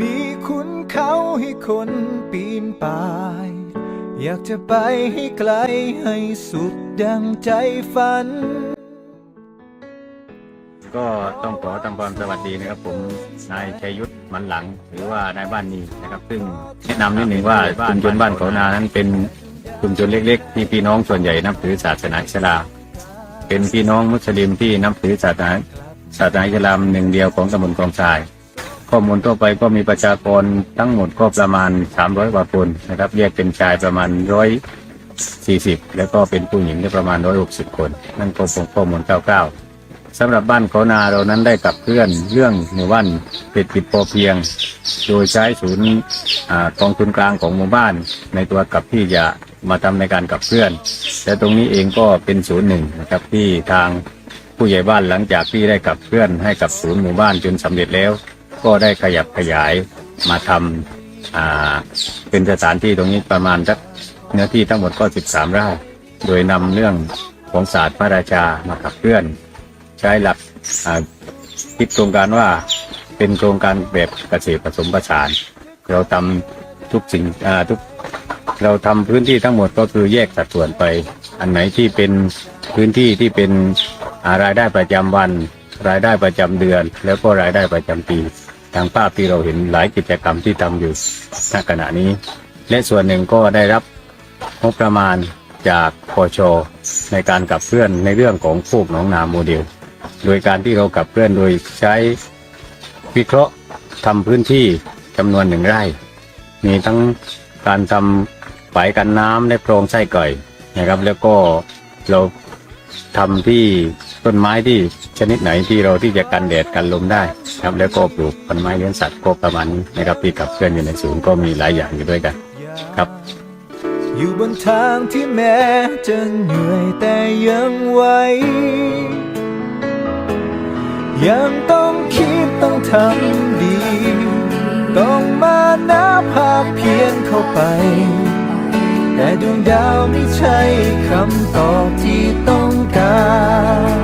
มีคุณเขาให้คนปีนป่าย อยากจะไปให้ไกลให้สุดดังใจฝัน ก็ต้องขอทำความสวัสดีนะครับ ผมนายชัยยุทธมันหลัง หรือว่านายบ้านนีนะครับ ซึ่งแนะนำนิดหนึ่งว่าชุมชนบ้านเขานานั้นเป็นชุมชนเล็กๆที่พี่น้องส่วนใหญ่นับถือศาสนาอิสลามเป็นพี่น้องมุสลิมที่นับถือศาสนาศาสนาอิสลามหนึ่งเดียวของตำบลกองทราย ข้อมูลทั่วไปก็มีประชากรทั้งหมดก็ประมาณ 300 กว่าคนนะครับแยกเป็นชายประมาณร้อยสี่สิบแล้วก็เป็นผู้หญิงได้ประมาณร้อยหกสิบคน นั่นก็เป็นข้อมูลคร่าวๆสำหรับบ้านเขานาเรานั้นได้กับเคลื่อนเรื่องหมู่บ้านเศรษฐกิจพอเพียง โดยใช้ศูนย์กองทุนกลางของหมู่บ้าน ในตัวกับที่จะมาทำในการกับเคลื่อน และตรงนี้เองก็เป็นศูนย์หนึ่งนะครับที่ทางผู้ใหญ่บ้านหลังจากที่ได้กับเคลื่อนให้กับศูนย์หมู่บ้านจนสำเร็จแล้ว ก็ได้ขยับขยายมาทำเป็นสถานที่ตรงนี้ประมาณสักเนื้อที่ทั้งหมดก็ 13 ไร่ โดยนำเรื่องของศาสตร์พระราชามาขับเคลื่อน ใช้หลักคิดโครงการว่าเป็นโครงการแบบเกษตรผสมผสาน เราทำทุกสิ่งทุกเราทำพื้นที่ทั้งหมดก็คือแยกสัดส่วนไป อันไหนที่เป็นพื้นที่ที่เป็นารายได้ประจำวัน รายได้ประจำเดือน แล้วก็รายได้ประจำปี ทางภาพที่เราเห็นหลายกิจกรรมที่ทำอยู่ณขณะนี้ และส่วนหนึ่งก็ได้รับงบประมาณจากพชในการขับเคลื่อนในเรื่องของโคกหนองนาโมเดล โดยการที่เราขับเคลื่อนโดยใช้วิเคราะห์ทำพื้นที่จำนวนหนึ่งไร่ มีทั้งการทำฝายกันน้ำและโพรงไส้ก่อยนะครับ แล้วก็เราทำที่ ต้นไม้ที่ชนิดไหนที่เราที่จะกันแดดกันลมได้ครับแล้วก็ปลูกต้นไม้เลี้ยงสัตว์ก็ประมาณนี้นะครับที่ขับเคลื่อนอยู่ในศูนย์ก็มีหลายอย่างอยู่ด้วยกัน ครับ อยู่บนทางที่แม้จะเหนื่อยแต่ยังไหวยังต้องคิดต้องทำดี ต้องมานาภาพเพียนเข้าไป แต่ดวงดาวไม่ใช่คำตอบที่ต้องการ